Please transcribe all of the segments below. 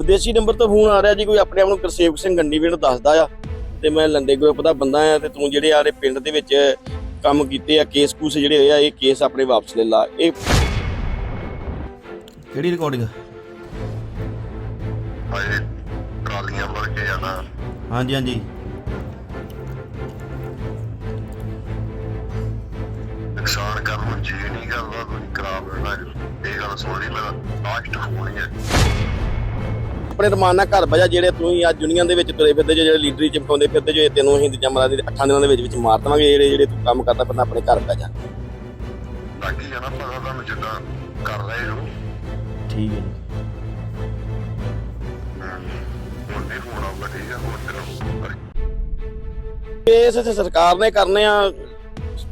ਵਿਦੇਸ਼ੀ ਨੰਬਰ ਤੋਂ ਫੋਨ ਆ ਰਿਹਾ ਜੀ ਕੋਈ ਆਪਣੇ ਆਪ ਨੂੰ ਗੁਰਸੇਵਕ ਸਿੰਘ ਗੰਡੀਵਿੰਡ ਦੱਸਦਾ ਆ। ਤੇ ਮੈਂ ਲੰਡੇ ਗਰੁੱਪ ਦਾ ਬੰਦਾ ਆ ਤੇ ਤੂੰ ਜਿਹੜੇ ਆਲੇ ਪਿੰਡ ਦੇ ਵਿੱਚ ਕੰਮ ਕੀਤੇ ਆ ਕੇਸ ਕੂਸ ਜਿਹੜੇ ਹੋਏ ਆ ਇਹ ਕੇਸ ਆਪਣੇ ਵਾਪਸ ਲੈ ਲਾ। ਇਹ ਕਿਹੜੀ ਰਿਕਾਰਡਿੰਗ ਹਾਏ ਟਰਾਲੀਆਂ ਭਰ ਕੇ ਜਾਣਾ ਹਾਂਜੀ ਹਾਂਜੀ। ਨੁਕਸਾਨ ਕਰਨ ਨੂੰ ਜੀ ਨਹੀਂ ਕਰਦਾ ਤੁਸੀਂ ਕਰਾ ਲੈਣਾ ਇਹ ਗੱਲ ਸੁਣ ਲਈ ਮੇਰਾ ਲਾਸਟ ਫੋਨ ਹੈ ਆਪਣੇ ਰਮਾਨ ਨਾਲ ਘਰ ਬਜਾ ਜਿਹੜੇ ਤੂੰ ਹੀ ਅੱਜ ਦੁਨੀਆ ਦੇ ਵਿੱਚ ਤੁਰੇ ਫਿਰਦੇ ਜੋ ਜਿਹੜੇ ਲੀਡਰੀ ਚਮਕਾਉਂਦੇ ਫਿਰਦੇ ਜੋ ਇਹ ਤੈਨੂੰ ਅਸੀਂ ਜਮਰਾ ਦੇ 8 ਦਿਨਾਂ ਦੇ ਵਿੱਚ ਵਿੱਚ ਮਾਰ ਦੇਵਾਂਗੇ ਜਿਹੜੇ ਜਿਹੜੇ ਤੂੰ ਕੰਮ ਕਰਦਾ ਪਹਿਲਾਂ ਆਪਣੇ ਘਰ ਬਹਿ ਜਾ ਲੱਗੀ ਜਾਣਾ ਪਤਾ ਤੁਹਾਨੂੰ ਜਿੱਦਾਂ ਕਰ ਰਹੇ ਹੋ। ਠੀਕ ਹੈ ਜੀ। ਕੇਸ ਸਰਕਾਰ ਨੇ ਕਰਨੇ ਆ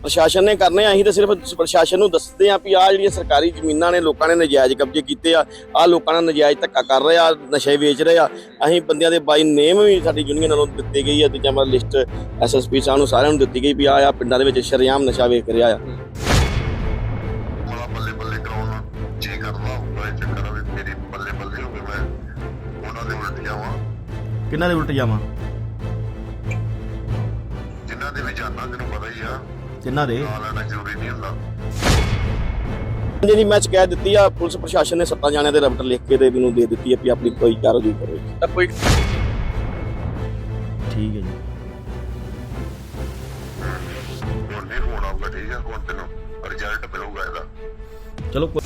ਪ੍ਰਸ਼ਾਸਨ ਨੇ ਕਰਨੇ ਆ ਅਸੀਂ ਤਾਂ ਸਿਰਫ ਪ੍ਰਸ਼ਾਸਨ ਨੂੰ ਦੱਸਦੇ ਆ ਵੀ ਆ ਜਿਹੜੀਆਂ ਸਰਕਾਰੀ ਜ਼ਮੀਨਾਂ ਨੇ ਲੋਕਾਂ ਨੇ ਨਜਾਇਜ਼ ਕਬਜ਼ੇ ਕੀਤੇ ਆ ਆ ਲੋਕਾਂ ਨਾਲ ਨਜਾਇਜ਼ ਧੱਕਾ ਕਰ ਰਹੇ ਆ ਨਸ਼ੇ ਵੇਚ ਰਹੇ ਆ। ਅਸੀਂ ਬੰਦਿਆਂ ਦੇ ਬਾਈ ਨੇਮ ਵੀ ਸਾਡੀ ਯੂਨੀਅਨ ਵੱਲੋਂ ਦਿੱਤੀ ਗਈ ਆ ਤੇ ਜਮਾ ਲਿਸਟ ਐਸਐਸਪੀ ਸਾਹਿਬ ਨੂੰ ਸਾਰਿਆਂ ਨੂੰ ਦਿੱਤੀ ਗਈ ਵੀ ਆ ਆ ਪਿੰਡਾਂ ਦੇ ਵਿੱਚ ਸ਼ਰੇਆਮ ਨਸ਼ਾ ਵੇਚ ਰਿਹਾ ਆ। ਮਲਾ ਬੱਲੇ ਬੱਲੇ ਕਰਾਉਣ ਕਿੰਨਾ ਦੇ ਨਾਲ ਲੈਣਾ ਜ਼ਰੂਰੀ ਨਹੀਂ ਹੁੰਦਾ ਜਿਹੜੀ ਮੈਂ ਸ਼ਿਕਾਇਤ ਦਿੱਤੀ ਆ ਪੁਲਿਸ ਪ੍ਰਸ਼ਾਸਨ ਨੇ ਸੱਤਾਂ ਜਾਣਿਆਂ ਦੇ ਰਬਟ ਲਿਖ ਕੇ ਤੇ ਮੈਨੂੰ ਦੇ ਦਿੱਤੀ ਆ ਵੀ ਆਪਣੀ ਕੋਈ ਕਾਰਵਾਈ ਕਰੋ ਤਾਂ ਕੋਈ ਠੀਕ ਹੈ ਜੀ। ਹੁਣ ਨਹੀਂ ਫੋਨ ਆਊਗਾ ਠੀਕ ਹੈ ਹੁਣ ਤੈਨੂੰ ਰਿਜ਼ਲਟ ਮਿਲੂਗਾ ਇਹਦਾ ਚਲੋ ਕੋਈ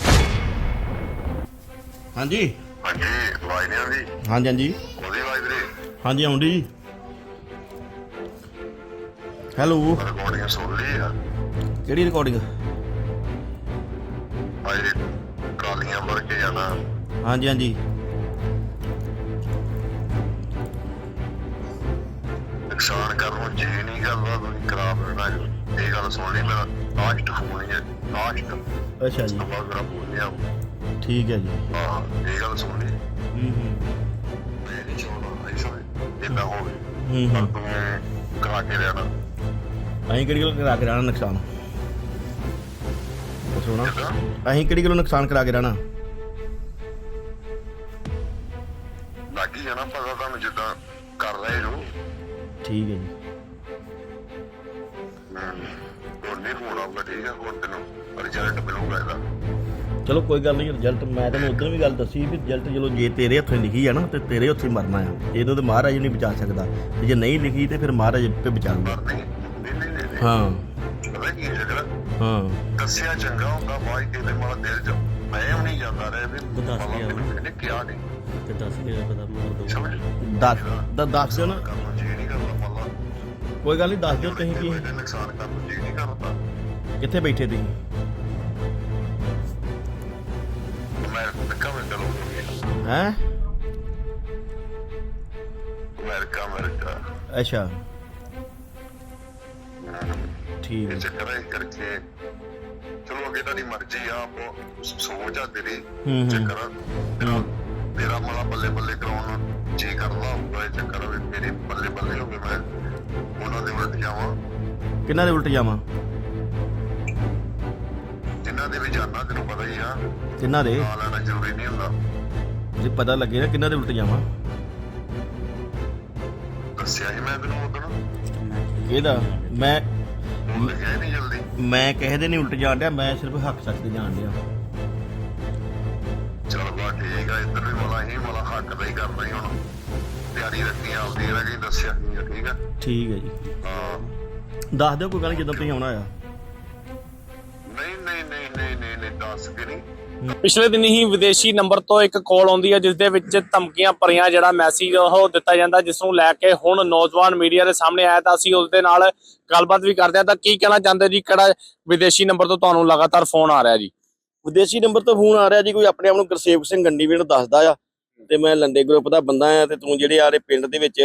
ਹਾਂਜੀ। ਹਾਂਜੀ ਆਵਾਜ਼ ਨਹੀਂ ਆਉਂਦੀ। ਹਾਂਜੀ ਹਾਂਜੀ। ਉਹਦੀ ਆਵਾਜ਼ ਵੀਰੇ? ਹਾਂਜੀ ਆਉਂਦੀ ਜੀ। ਹੈਲੋ ਰਿਕਾਰਡਿੰਗ ਸੁਣ ਲਈ ਆ ਕਿਹੜੀ ਰਿਕਾਰਡਿੰਗ ਹਾਏ ਟਰਾਲੀਆਂ ਭਰ ਕੇ ਜਾਣਾ ਹਾਂਜੀ ਹਾਂਜੀ। ਨੁਕਸਾਨ ਕਰਨ ਨੂੰ ਜੀ ਨਹੀਂ ਕਰਦਾ ਤੁਸੀਂ ਕਰਾ ਲੈਣਾ ਇਹ ਗੱਲ ਸੁਣ ਲਈ ਮੇਰਾ ਲਾਸਟ ਫੋਨ ਹੀ ਲਾਸਟ ਅੱਛਾ ਜੀ। ਨੰਬਰ ਮੇਰਾ ਬੋਲਿਆ ਠੀਕ ਹੈ ਜੀ। ਹਾਂ ਇਹ ਗੱਲ ਸੁਣ ਲਈ। ਹੂੰ ਹੂੰ। ਮੈਂ ਨਹੀਂ ਚਾਹੁੰਦਾ ਐਸਾ ਇਦਾਂ ਹੋਵੇ। ਹੂੰ ਪਰ ਹੂੰ ਤੂੰ ਕਰਾ ਕੇ ਰਹਿਣਾ। ਅਸੀਂ ਕਿਹੜੀ ਗੱਲ ਕਰਾ ਕੇ ਰਹਿਣਾ ਨੁਕਸਾਨ? ਨਾ। ਜਿੱਦਾਂ ਅਸੀਂ ਕਿਹੜੀ ਗੱਲੋਂ ਨੁਕਸਾਨ ਕਰਾ ਕੇ ਰਹਿਣਾ? ਲੱਗੀ ਜਾਣਾ ਪਤਾ ਤੁਹਾਨੂੰ ਜਿੱਦਾਂ ਕਰ ਰਹੇ ਹੋ। ਠੀਕ ਹੈ ਜੀ। ਹੁਣ ਨਹੀਂ ਫੋਨ ਆਊਗਾ ਠੀਕ ਹੈ ਹੁਣ ਤੈਨੂੰ ਰਿਜ਼ਲਟ ਮਿਲੂਗਾ ਇਹਦਾ। ਚਲੋ ਕੋਈ ਗੱਲ ਨਹੀਂ ਰਿਜ਼ਲਟ ਮੈਂ ਤੁਹਾਨੂੰ ਉਦੋਂ ਵੀ ਗੱਲ ਦੱਸੀ ਵੀ ਰਿਜ਼ਲਟ ਚਲੋ ਜੇ ਤੇਰੇ ਹੱਥੋਂ ਲਿਖੀ ਆ ਨਾ ਤੇ ਤੇਰੇ ਹੱਥੋਂ ਹੀ ਮਰਨਾ ਆ। ਇਹਨੂੰ ਤੇ ਮਹਾਰਾਜ ਨਹੀਂ ਬਚਾ ਸਕਦਾ। ਤੇ ਜੇ ਨਹੀਂ ਲਿਖੀ ਤੇ ਫਿਰ ਮਹਾਰਾਜ ਤੇ ਬਚਾਊਗਾ ਹਾਂ। ਪਤਾ ਕੀ ਹੈ। ਦੱਸਿਆ ਚੰਗਾ ਹੁੰਦਾ ਬਾਈ ਕਿਤੇ ਮਾੜਾ ਦਿਲ ਚ। ਮੈਂ ਵੀ ਨਹੀਂ ਜਾਂਦਾ ਰਿਹਾ ਵੀ ਦੱਸ ਮਾੜਾ ਗਿਆ ਮੈਨੂੰ ਇਹਨੇ ਕਿਹਾ ਨਹੀਂ ਤੇ ਦੱਸ ਕੇ ਪਤਾ ਮਾਰ ਦੋ। ਸਮਝ? ਦੱਸ ਦ- ਦੱਸ ਦਿਓ ਨਾ ਕਰਨਾ ਜੀ ਨਹੀਂ ਕਰਦਾ ਮੱਲਾ ਕੋਈ ਗੱਲ ਨਹੀਂ ਦੱਸ ਦਿਓ ਤੁਸੀਂ ਕੀ। ਇਹਨੇ ਨੁਕਸਾਨ ਕਰਨ ਨੂੰ ਜੀ ਨਹੀਂ ਕਰਦਾ ਕਿੱਥੇ ਬੈਠੇ ਤੁਸੀਂ? ਮੈਂ ਨਿੱਕਾ ਮੈਂ ਚਲੋ। ਹੈ? America America. ਅੱਛਾ। ਠੀਕ ਹੈ। ਚੱਕਰ ਹੈ ਕਰਕੇ ਚਲੋ ਅੱਗੇ ਤੁਹਾਡੀ ਮਰਜ਼ੀ ਆ ਆਪੋ ਸੋਚ ਆ ਤੇਰੀ ਹੂੰ, ਹੂੰ। ਚੱਕਰ ਤੇਰਾ ਤੇਰਾ ਮਾਲਾ ਬੱਲੇ ਬੱਲੇ ਕਰਾਉਣ ਜੀ ਕਰਦਾ ਹੁੰਦਾ ਇਹ ਚੱਕਰ ਵੀ ਮੇਰੇ ਬੱਲੇ ਬੱਲੇ ਹੋ ਗਏ ਮੈਂ ਉਹਨਾਂ ਦੇ ਉਲਟ ਜਾਵਾਂ। ਕਿੰਨਾ ਦੇ ਉਲਟ ਜਾਵਾਂ? ਜਿਨ੍ਹਾਂ ਦੇ ਵੀ ਜਾਨਾਂ ਤੈਨੂੰ ਪਤਾ ਹੀ ਆ। ਕਿੰਨਾ ਦੇ? ਨਾਲ ਲੈਣਾ ਜ਼ਰੂਰੀ ਨਹੀਂ ਹੁੰਦਾ। ਜੇ ਪਤਾ ਲੱਗੇ ਨਾ ਕਿੰਨਾ ਦੇ ਉਲਟ ਜਾਵਾਂ। ਦੱਸਿਆ ਸੀ ਮੈਂ ਤੈਨੂੰ ਉਦੋਂ। ਇਹਦਾ ਮੈਂ ਨਹੀਂ ਜਲਦੀ ਮੈਂ ਕਿਸੇ ਦੇ ਨਹੀਂ ਉਲਟ ਜਾਣ ਡਿਆ ਮੈਂ ਸਿਰਫ ਹੱਕ ਸੱਚ ਦੇ ਜਾਣ ਡਿਆ। ਚਲ ਬਾ ਠੀਕ ਆ ਇੱਧਰ ਵੀ ਮਲਾ ਹੀ ਮਲਾ ਹੱਕ ਦਾ ਹੀ ਕਰਦਾ ਹੀ ਹੁਣ। ਤਿਆਰੀ ਰੱਖੀ ਆਪਦੀ ਰਹਿ ਗਈ ਦੱਸਿਆ ਨਹੀਂ ਆ, ਠੀਕ ਆ? ਠੀਕ ਹੈ ਜੀ। ਹਾਂ। ਦੱਸ ਦਿਓ ਕੋਈ ਗੱਲ ਜਦੋਂ ਤੁਸੀਂ ਆਉਣਾ ਆ। ਨਹੀਂ ਨਹੀਂ ਨਹੀਂ ਨਹੀਂ ਨਹੀਂ ਨਹੀਂ ਦੱਸ ਕੇ ਨਹੀਂ। ਪਿਛਲੇ ਦਿਨ ਹੀ ਵਿਦੇਸ਼ੀ ਨੰਬਰ ਤੋਂ ਇੱਕ ਕਾਲ ਆਉਂਦੀ ਹੈ ਜਿਸ ਦੇ ਵਿੱਚ ਧਮਕੀਆਂ ਭਰੀਆਂ ਜਿਹੜਾ ਮੈਸੇਜ ਉਹ ਦਿੱਤਾ ਜਾਂਦਾ ਜਿਸ ਨੂੰ ਲੈ ਕੇ ਹੁਣ ਨੌਜਵਾਨ ਮੀਡੀਆ ਦੇ ਸਾਹਮਣੇ ਆਇਆ ਤਾਂ ਅਸੀਂ ਉਸ ਦੇ ਨਾਲ ਗੱਲਬਾਤ ਵੀ ਕਰਦੇ ਹਾਂ। ਤਾਂ ਕੀ ਕਹਿਣਾ ਚਾਹੁੰਦੇ ਜੀ? ਕਿਹੜਾ ਵਿਦੇਸ਼ੀ ਨੰਬਰ ਤੋਂ ਤੁਹਾਨੂੰ ਲਗਾਤਾਰ ਫੋਨ ਆ ਰਿਹਾ ਜੀ? ਵਿਦੇਸ਼ੀ ਨੰਬਰ ਤੋਂ ਫੋਨ ਆ ਰਿਹਾ ਜੀ, ਕੋਈ ਆਪਣੇ ਆਪ ਨੂੰ ਗੁਰਸੇਵਕ ਸਿੰਘ ਗੰਡੀਵਿੰਡ ਦੱਸਦਾ ਆ, ਤੇ ਮੈਂ ਲੰਡੇ ਗਰੁੱਪ ਦਾ ਬੰਦਾ ਆ, ਤੇ ਤੂੰ ਜਿਹੜੇ ਆਲੇ ਪਿੰਡ ਦੇ ਵਿੱਚ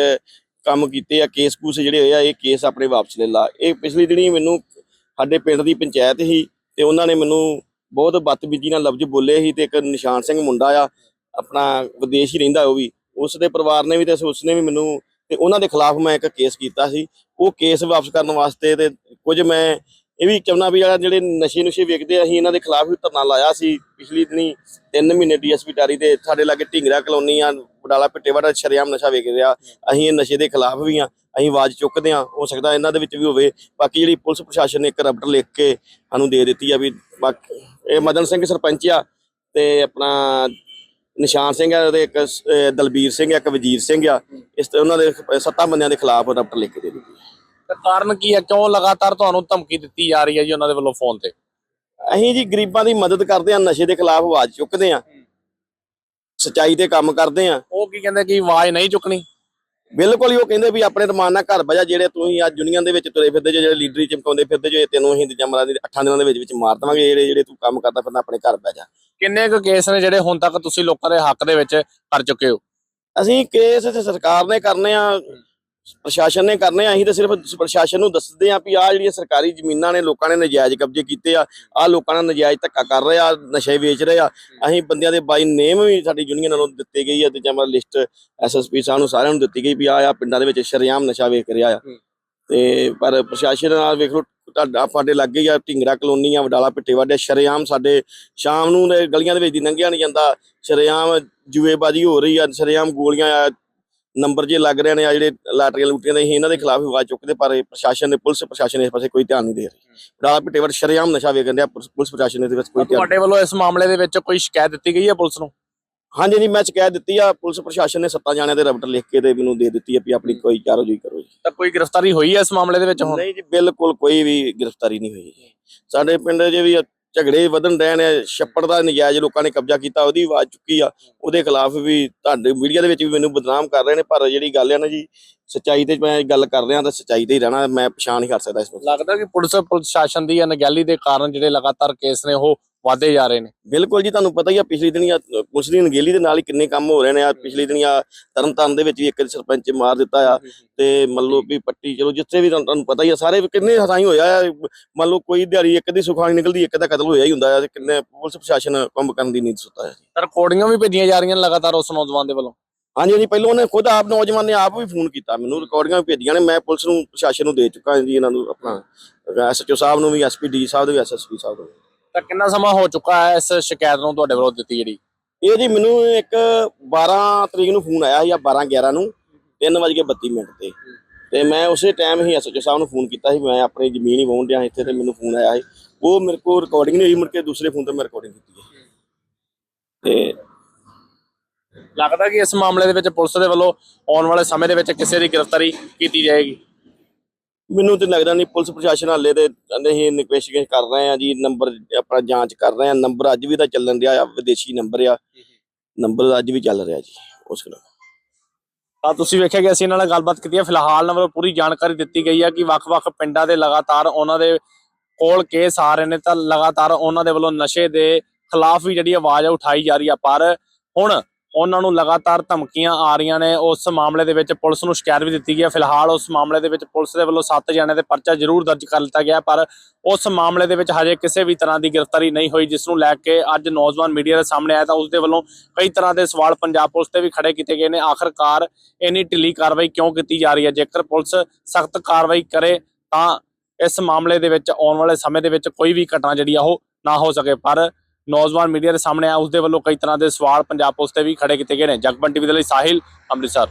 ਕੰਮ ਕੀਤੇ ਆ ਕੇਸ ਕੂਸ ਜਿਹੜੇ ਹੋਏ ਆ, ਇਹ ਕੇਸ ਆਪਣੇ ਵਾਪਸ ਲੈ ਲਾ। ਇਹ ਪਿਛਲੀ ਦਿਨੀ ਮੈਨੂੰ ਸਾਡੇ ਪਿੰਡ ਦੀ ਪੰਚਾਇਤ ਸੀ, ਤੇ ਉਹਨਾਂ ਨੇ ਮੈਨੂੰ ਬਹੁਤ ਬਦਤਮੀਜ਼ੀ ਨਾਲ ਲਫ਼ਜ਼ ਬੋਲੇ ਸੀ ਤੇ ਇੱਕ ਨਿਸ਼ਾਨ ਸਿੰਘ ਮੁੰਡਾ ਆ, ਆਪਣਾ ਵਿਦੇਸ਼ ਹੀ ਰਹਿੰਦਾ ਉਹ ਵੀ। ਉਸ ਦੇ ਪਰਿਵਾਰ ਨੇ ਵੀ ਤੇ ਉਸ ਨੇ ਵੀ ਮੈਨੂੰ ਤੇ ਉਹਨਾਂ ਦੇ ਖਿਲਾਫ ਮੈਂ ਇੱਕ ਕੇਸ ਕੀਤਾ ਸੀ। ਉਹ ਕੇਸ ਵਾਪਸ ਕਰਨ ਵਾਸਤੇ ਤੇ ਕੁਝ ਮੈਂ ਇਹ ਵੀ ਚਾਹੁੰਦਾ ਵੀ ਜਿਹੜਾ ਜਿਹੜੇ ਨਸ਼ੇ ਨੁਸ਼ੇ ਵੇਖਦੇ ਅਸੀਂ ਇਹਨਾਂ ਦੇ ਖਿਲਾਫ ਵੀ ਧਰਨਾ ਲਾਇਆ ਸੀ ਪਿਛਲੀ ਦਿਨੀ 3 ਮਹੀਨੇ ਡੀਐਸਪੀ ਟਾਰੀ ਤੇ ਸਾਡੇ ਲਾਗੇ ਢਿੰਗਰਾ ਕਲੋਨੀ ਆ, ਬਡਾਲਾ ਪਿੱਟੇਵਾੜਾ ਸ਼ਰੇਆਮ ਨਸ਼ਾ ਵੇਚ ਰਿਹਾ। ਅਸੀਂ ਇਹ ਨਸ਼ੇ ਦੇ ਖਿਲਾਫ ਵੀ ਆ, ਅਸੀਂ ਆਵਾਜ਼ ਚੁੱਕਦੇ ਆ, ਹੋ ਸਕਦਾ ਇਹਨਾਂ ਦੇ ਵਿੱਚ ਵੀ ਹੋਵੇ। ਬਾਕੀ ਜਿਹੜੀ ਪੁਲਿਸ ਪ੍ਰਸ਼ਾਸਨ ਨੇ ਇੱਕ ਰਬਟ ਲਿਖ ਕੇ ਸਾਨੂੰ ਦੇ ਦਿੱਤੀ ਆ ਵੀ ਬਾਕੀ ਇਹ ਮਦਨ ਸਿੰਘ ਸਰਪੰਚ ਆ ਤੇ ਆਪਣਾ ਨਿਸ਼ਾਨ ਸਿੰਘ ਆ ਤੇ ਇੱਕ ਦਲਬੀਰ ਸਿੰਘ ਆ ਇੱਕ ਵਜੀਰ ਸਿੰਘ ਆ। ਇਸ ਤੇ ਉਹਨਾਂ ਦੇ ਸੱਤਾਂ ਬੰਦਿਆਂ ਦੇ ਖਿਲਾਫ ਰਬਟ ਲਿਖ ਕੇ ਦੇ ਦਿੱਤੀ। ਤੇ ਕਾਰਨ ਕੀ ਹੈ ਕਿਉਂ ਲਗਾਤਾਰ ਤੁਹਾਨੂੰ ਧਮਕੀ ਦਿੱਤੀ ਜਾ ਰਹੀ ਹੈ ਜੀ ਉਹਨਾਂ ਦੇ ਵੱਲੋਂ ਫੋਨ ਤੇ? ਅਸੀਂ ਜੀ ਗਰੀਬਾਂ ਦੀ ਮਦਦ ਕਰਦੇ ਆ ਨਸ਼ੇ ਦੇ ਖਿਲਾਫ ਆਵਾਜ਼ ਚੁੱਕਦੇ ਆ। ਸਚਾਈ ਤੇ ਕੰਮ ਕਰਦੇ ਆ। ਉਹ ਕੀ ਕਹਿੰਦੇ ਕਿ ਆਵਾਜ਼ ਨਹੀਂ ਚੁੱਕਣੀ? ਬਿਲਕੁਲ ਹੀ ਉਹ ਕਹਿੰਦੇ ਵੀ ਆਪਣੇ ਰਮਾਨ ਨਾਲ ਘਰ ਬਜਾ ਜਿਹੜੇ ਤੁਸੀਂ ਅੱਜ ਦੁਨੀਆ ਦੇ ਵਿੱਚ ਤੁਰੇ ਫਿਰਦੇ ਜੇ ਜਿਹੜੇ ਲੀਡਰੀ ਚਮਕਾਉਂਦੇ ਫਿਰਦੇ ਜੇ ਤੈਨੂੰ ਅਸੀਂ ਜਮਰਾ ਦੀ 8 ਦਿਨਾਂ ਦੇ ਵਿੱਚ ਵਿੱਚ ਮਾਰ ਦੇਵਾਂਗੇ ਜਿਹੜੇ ਜਿਹੜੇ ਤੂੰ ਕੰਮ ਕਰਦਾ ਫਿਰਦਾ ਆਪਣੇ ਘਰ ਬਹਿ ਜਾ। ਕਿੰਨੇ ਕੁ ਕੇਸ ਨੇ ਜਿਹੜੇ ਹੁਣ ਤੱਕ ਤੁਸੀਂ ਲੋਕਾਂ ਦੇ ਹੱਕ ਦੇ ਵਿੱਚ ਕਰ ਚੁੱਕੇ ਹੋ? ਅਸੀਂ ਕੇਸ ਸਰਕਾਰ ਨੇ ਕਰਨੇ ਆ ਪ੍ਰਸ਼ਾਸਨ ਨੇ ਕਰਨੇ ਆ ਅਸੀਂ ਤਾਂ ਸਿਰਫ ਪ੍ਰਸ਼ਾਸਨ ਨੂੰ ਦੱਸਦੇ ਆ ਵੀ ਆਹ ਜਿਹੜੀਆਂ ਸਰਕਾਰੀ ਜ਼ਮੀਨਾਂ ਨੇ ਲੋਕਾਂ ਨੇ ਨਜਾਇਜ਼ ਕਬਜ਼ੇ ਕੀਤੇ ਆ ਆਹ ਲੋਕਾਂ ਨਾਲ ਨਜਾਇਜ਼ ਧੱਕਾ ਕਰ ਰਹੇ ਆ ਨਸ਼ੇ ਵੇਚ ਰਹੇ ਆ ਅਸੀਂ ਬੰਦਿਆਂ ਦੇ ਬਾਈ ਨੇਮ ਵੀ ਸਾਡੀ ਯੂਨੀਅਨ ਵੱਲੋਂ ਦਿੱਤੇ ਗਈ ਆ ਤੇ ਜਮਾ ਲਿਸਟ ਐਸਐਸਪੀ ਸਾਹਿਬ ਨੂੰ ਸਾਰਿਆਂ ਨੂੰ ਦਿੱਤੀ ਗਈ ਵੀ ਆਹ ਆ ਪਿੰਡਾਂ ਦੇ ਵਿੱਚ ਸ਼ਰੇਆਮ ਨਸ਼ਾ ਵੇਚ ਰਿਹਾ ਆ। ਤੇ ਪਰ ਪ੍ਰਸ਼ਾਸਨ ਨਾਲ ਵੇਖ ਲਓ ਤੁਹਾਡਾ ਸਾਡੇ ਲੱਗੇ ਆ ਢਿੰਗਰਾ ਕਲੋਨੀ ਆ ਵਡਾਲਾ ਪਿੱਟੇ ਵਾਡੇ ਸ਼ਰੇਆਮ ਸਾਡੇ ਸ਼ਾਮ ਨੂੰ ਦੇ ਗਲੀਆਂ ਦੇ ਵਿੱਚ ਦੀ ਲੰਘਿਆ ਨਹੀਂ ਜਾਂਦਾ ਸ਼ਰੇਆਮ ਜੂਏਬਾਜੀ ਹੋ ਰਹੀ ਆ ਸ਼ਰੇਆਮ ਗੋਲੀਆਂ ਆ ਨੰਬਰ ਜੇ ਲੱਗ ਰਹੇ ਨੇ ਆ ਜਿਹੜੇ ਲਾਟਰੀਆਂ ਲੁੱਟੀਆਂ ਦੇ ਅਸੀਂ ਇਹਨਾਂ ਦੇ ਖਿਲਾਫ ਆਵਾਜ਼ ਚੁੱਕਦੇ ਪਰ ਇਹ ਪ੍ਰਸ਼ਾਸਨ ਨੇ ਪੁਲਿਸ ਪ੍ਰਸ਼ਾਸਨ ਇਸ ਪਾਸੇ ਕੋਈ ਧਿਆਨ ਨਹੀਂ ਦੇ ਰਹੀ। ਵਡਾਲਾ ਪਿੱਟੇ ਵਾਡੇ ਸ਼ਰੇਆਮ ਨਸ਼ਾ ਵੇਚਣ ਡਿਆ ਪੁਲਿਸ ਪੁਲਿਸ ਪ੍ਰਸ਼ਾਸਨ ਨੇ ਇਹਦੇ ਵਿੱਚ ਕੋਈ ਧਿਆਨ ਤੁਹਾਡੇ ਵੱਲੋਂ ਇਸ ਮਾਮਲੇ ਦੇ ਵਿੱਚ ਕੋਈ ਸ਼ਿਕਾਇਤ ਦਿੱਤੀ ਗਈ ਹੈ ਪੁਲਿਸ ਨੂੰ? ਹਾਂਜੀ ਜੀ ਮੈਂ ਸ਼ਿਕਾਇਤ ਦਿੱਤੀ ਆ ਪੁਲਿਸ ਪ੍ਰਸ਼ਾਸਨ ਨੇ ਸੱਤਾਂ ਜਾਣਿਆਂ ਦੇ ਰਬਟ ਲਿਖ ਕੇ ਤੇ ਮੈਨੂੰ ਦੇ ਦਿੱਤੀ ਆ ਵੀ ਆਪਣੀ ਕੋਈ ਜੀ ਕਰੋ ਜੀ। ਤਾਂ ਕੋਈ ਗ੍ਰਿਫਤਾਰੀ ਹੋਈ ਹੈ ਇਸ ਮਾਮਲੇ ਦੇ ਵਿੱਚ ਹੁਣ? ਨਹੀਂ ਜੀ ਬਿਲਕੁਲ ਕੋਈ ਵੀ ਗ੍ਰਿਫਤਾਰੀ ਨਹੀਂ ਹੋਈ ਜੀ। ਸਾਡੇ ਪਿੰਡ 'ਚ ਵੀ ਝਗੜੇ ਵਧਣ ਰਹੇ ਨੇ, ਛੱਪੜ ਦਾ ਨਜਾਇਜ਼ ਲੋਕਾਂ ਨੇ ਕਬਜ਼ਾ ਕੀਤਾ, ਉਹਦੀ ਆਵਾਜ਼ ਚੁੱਕੀ ਆ। ਉਹਦੇ ਖਿਲਾਫ ਵੀ ਤੁਹਾਡੇ ਮੀਡੀਆ ਦੇ ਵਿੱਚ ਵੀ ਮੈਨੂੰ ਬਦਨਾਮ ਕਰ ਰਹੇ ਨੇ, ਪਰ ਜਿਹੜੀ ਗੱਲ ਹੈ ਨਾ ਜੀ, ਸਚਾਈ ਤੇ ਮੈਂ ਗੱਲ ਕਰ ਰਿਹਾ ਤਾਂ ਸਚਾਈ ਤੇ ਹੀ ਰਹਿਣਾ, ਮੈਂ ਪਛਾਣ ਨਹੀਂ ਕਰ ਸਕਦਾ ਇਸ ਨੂੰ ਲੱਗਦਾ ਕਿ ਪੁਲਿਸ ਪ੍ਰਸ਼ਾਸਨ ਦੀ ਅਣਗਹਿਲੀ ਦੇ ਕਾਰਨ ਜਿਹੜੇ ਲਗਾਤਾਰ ਕੇਸ ਨੇ, ਉਹ ਵਾਧੇ ਜਾ ਰਹੇ ਨੇ। ਬਿਲਕੁਲ ਜੀ ਤੁਹਾਨੂੰ ਪਤਾ ਹੀ ਆ ਪਿਛਲੀ ਦਿਨੀ ਆ ਪੁਲਿਸ ਦੀ ਅਣਗਹਿਲੀ ਦੇ ਨਾਲ ਹੀ ਕਿੰਨੇ ਕੰਮ ਹੋ ਰਹੇ ਨੇ ਆ। ਪਿਛਲੀ ਦਿਨੀ ਆ ਤਰਨਤਾਰਨ ਦੇ ਵਿੱਚ ਵੀ ਇੱਕ ਸਰਪੰਚ ਮਾਰ ਦਿੱਤਾ ਆ ਤੇ ਮੰਨ ਵੀ ਪੱਟੀ ਚਲੋ ਜਿੱਥੇ ਵੀ ਤੁਹਾਨੂੰ ਪਤਾ ਹੀ ਆ ਸਾਰੇ ਕਿੰਨੇ ਹਸਾਈ ਹੋਇਆ ਆ ਮੰਨ ਲਓ ਕੋਈ ਦਿਹਾੜੀ ਇੱਕ ਦੀ ਸੁਖਾਣੀ ਨਿਕਲਦੀ ਇੱਕ ਦਾ ਕਤਲ ਹੋਇਆ ਹੀ ਹੁੰਦਾ ਆ ਤੇ ਕਿੰਨੇ ਪੁਲਿਸ ਪ੍ਰਸ਼ਾਸਨ ਕੰਮ ਕਰਨ ਦੀ ਨੀਂਦ ਸੁੱਤਾ ਹੈ ਰਿਕਾਰਡਿੰਗਾਂ ਵੀ ਭੇਜੀਆਂ ਜਾ ਰਹੀਆਂ ਲਗਾਤਾਰ ਉਸ ਨੌਜਵਾਨ ਦੇ ਵੱਲੋਂ? ਹਾਂਜੀ ਹਾਂਜੀ ਪਹਿਲਾਂ ਉਹਨੇ ਖੁਦ ਆਪ ਨੌਜਵਾਨ ਨੇ ਆਪ ਵੀ ਫੋਨ ਕੀਤਾ ਮੈਨੂੰ ਰਿਕਾਰਡਿੰਗਾਂ ਵੀ ਭੇਜੀਆਂ ਨੇ ਮੈਂ ਪੁਲਿਸ ਨੂੰ ਪ੍ਰਸ਼ਾਸਨ ਨੂੰ ਦੇ ਚੁੱਕਾ ਜੀ ਇਹਨਾਂ ਨੂੰ ਆਪਣਾ ਐਸਐਚਓ ਸਾਹਿਬ ਨੂੰ ਵੀ ਐਸਪੀਡੀ ਸਾਹਿਬ ਨੂੰ ਵੀ ਐਸਐਸਪੀ ਸਾਹਿਬ ਨੂੰ। ਤਾਂ ਕਿੰਨਾ ਸਮਾਂ ਹੋ ਚੁੱਕਾ ਹੈ ਇਸ ਸ਼ਿਕਾਇਤ ਨੂੰ ਤੁਹਾਡੇ ਵੱਲੋਂ ਦਿੱਤੀ ਜਿਹੜੀ? ਇਹ ਜੀ ਮੈਨੂੰ ਇੱਕ 12 ਤਰੀਕ ਨੂੰ ਫੋਨ ਆਇਆ ਸੀ ਜਾਂ 12 11 ਨੂੰ 3:32 ਮਿੰਟ ਤੇ। ਤੇ ਮੈਂ ਉਸੇ ਟਾਈਮ ਹੀ ਐਸਐਚਓ ਸਾਹਿਬ ਨੂੰ ਫੋਨ ਕੀਤਾ ਸੀ ਮੈਂ ਆਪਣੀ ਜ਼ਮੀਨ ਹੀ ਵਾਹੁਣ ਡਿਆ ਇੱਥੇ ਤੇ ਮੈਨੂੰ ਫੋਨ ਆਇਆ ਸੀ। ਉਹ ਮੇਰੇ ਕੋਲ ਰਿਕਾਰਡਿੰਗ ਨਹੀਂ ਹੋਈ ਮੁੜ ਕੇ ਦੂਸਰੇ ਫੋਨ ਤੇ ਮੈਂ ਰਿਕਾਰਡਿੰਗ ਕੀਤੀ ਹੈ। ਤੇ ਲੱਗਦਾ ਕਿ ਇਸ ਮਾਮਲੇ ਦੇ ਵਿੱਚ ਪੁਲਿਸ ਦੇ ਵੱਲੋਂ ਆਉਣ ਵਾਲੇ ਸਮੇਂ ਦੇ ਵਿੱਚ ਕਿਸੇ ਦੀ ਗ੍ਰਿਫਤਾਰੀ ਕੀਤੀ ਜਾਏਗੀ? ਮੈਨੂੰ ਤੇ ਲੱਗਦਾ ਨਹੀਂ ਪੁਲਿਸ ਪ੍ਰਸ਼ਾਸਨ ਹਾਲੇ ਤੇ ਕਹਿੰਦੇ ਅਸੀਂ ਇਨਵੈਸਟੀਗੇਸ਼ਨ ਕਰ ਰਹੇ ਆ ਜੀ ਨੰਬਰ ਆਪਣਾ ਜਾਂਚ ਕਰ ਰਹੇ ਆ ਨੰਬਰ ਅੱਜ ਵੀ ਤਾਂ ਚੱਲਣ ਦਿਆ ਆ, ਵਿਦੇਸ਼ੀ ਨੰਬਰ ਆ। ਨੰਬਰ ਅੱਜ ਵੀ ਚੱਲ ਰਿਹਾ ਜੀ, ਉਸ ਨਾਲ ਤਾਂ ਤੁਸੀਂ ਵੇਖਿਆ ਕਿ ਅਸੀਂ ਇਹਨਾਂ ਨਾਲ ਗੱਲਬਾਤ ਕੀਤੀ ਹੈ, ਫਿਲਹਾਲ ਇਹਨਾਂ ਪੂਰੀ ਜਾਣਕਾਰੀ ਦਿੱਤੀ ਗਈ ਹੈ ਕਿ ਵੱਖ-ਵੱਖ ਪਿੰਡਾਂ ਦੇ ਲਗਾਤਾਰ ਉਹਨਾਂ ਦੇ ਕੋਲ ਕੇਸ ਆ ਰਹੇ ਨੇ, ਤਾਂ ਲਗਾਤਾਰ ਉਹਨਾਂ ਦੇ ਵੱਲੋਂ ਨਸ਼ੇ ਦੇ ਖਿਲਾਫ ਵੀ ਜਿਹੜੀ ਆਵਾਜ਼ ਉਠਾਈ ਜਾ ਰਹੀ ਆ, ਪਰ ਹੁਣ ਉਹਨਾਂ ਨੂੰ ਲਗਾਤਾਰ ਧਮਕੀਆਂ ਆ ਰਹੀਆਂ ਨੇ। ਉਸ ਮਾਮਲੇ ਦੇ ਵਿੱਚ ਪੁਲਿਸ ਨੂੰ ਸ਼ਿਕਾਇਤ ਵੀ ਦਿੱਤੀ ਗਈ ਹੈ। ਫਿਲਹਾਲ ਉਸ ਮਾਮਲੇ ਦੇ ਵਿੱਚ ਪੁਲਿਸ ਦੇ ਵੱਲੋਂ 7 ਜਣਿਆਂ ਦੇ ਪਰਚਾ ਜ਼ਰੂਰ ਦਰਜ ਕਰ ਲਿੱਤਾ ਗਿਆ ਪਰ ਉਸ ਮਾਮਲੇ ਦੇ ਵਿੱਚ ਹਜੇ ਕਿਸੇ ਵੀ ਤਰ੍ਹਾਂ ਦੀ ਗ੍ਰਿਫਤਾਰੀ ਨਹੀਂ ਹੋਈ, ਜਿਸ ਨੂੰ ਲੈ ਕੇ ਅੱਜ ਨੌਜਵਾਨ ਮੀਡੀਆ ਦੇ ਸਾਹਮਣੇ ਆਇਆ ਤਾਂ ਉਸ ਦੇ ਵੱਲੋਂ ਕਈ ਤਰ੍ਹਾਂ ਦੇ ਸਵਾਲ ਪੰਜਾਬ ਪੁਲਿਸ ਤੇ ਵੀ ਖੜੇ ਕੀਤੇ ਗਏ ਨੇ। ਆਖਰਕਾਰ ਇੰਨੀ ਢਿੱਲੀ ਕਾਰਵਾਈ ਕਿਉਂ ਕੀਤੀ ਜਾ ਰਹੀ ਹੈ? ਜੇਕਰ ਪੁਲਿਸ ਸਖਤ ਕਾਰਵਾਈ ਕਰੇ, ਤਾਂ ਇਸ ਮਾਮਲੇ ਦੇ ਵਿੱਚ ਆਉਣ ਵਾਲੇ ਸਮੇਂ ਦੇ ਵਿੱਚ ਕੋਈ ਵੀ ਘਟਨਾ ਜਿਹੜੀ ਆ ਉਹ ਨਾ ਹੋ ਸਕੇ। ਪਰ ਨੌਜਵਾਨ ਮੀਡੀਆ ਦੇ ਸਾਹਮਣੇ ਆ ਉਸ ਦੇ ਵੱਲੋਂ ਕਈ ਤਰ੍ਹਾਂ ਦੇ ਸਵਾਲ ਪੰਜਾਬ ਪੁਲਿਸ ਤੇ ਵੀ ਖੜੇ ਕੀਤੇ ਗਏ ਨੇ। ਜਗਬਨ ਟੀਵੀ ਦੇ ਲਈ ਸਾਹਿਲ, ਅੰਮ੍ਰਿਤਸਰ।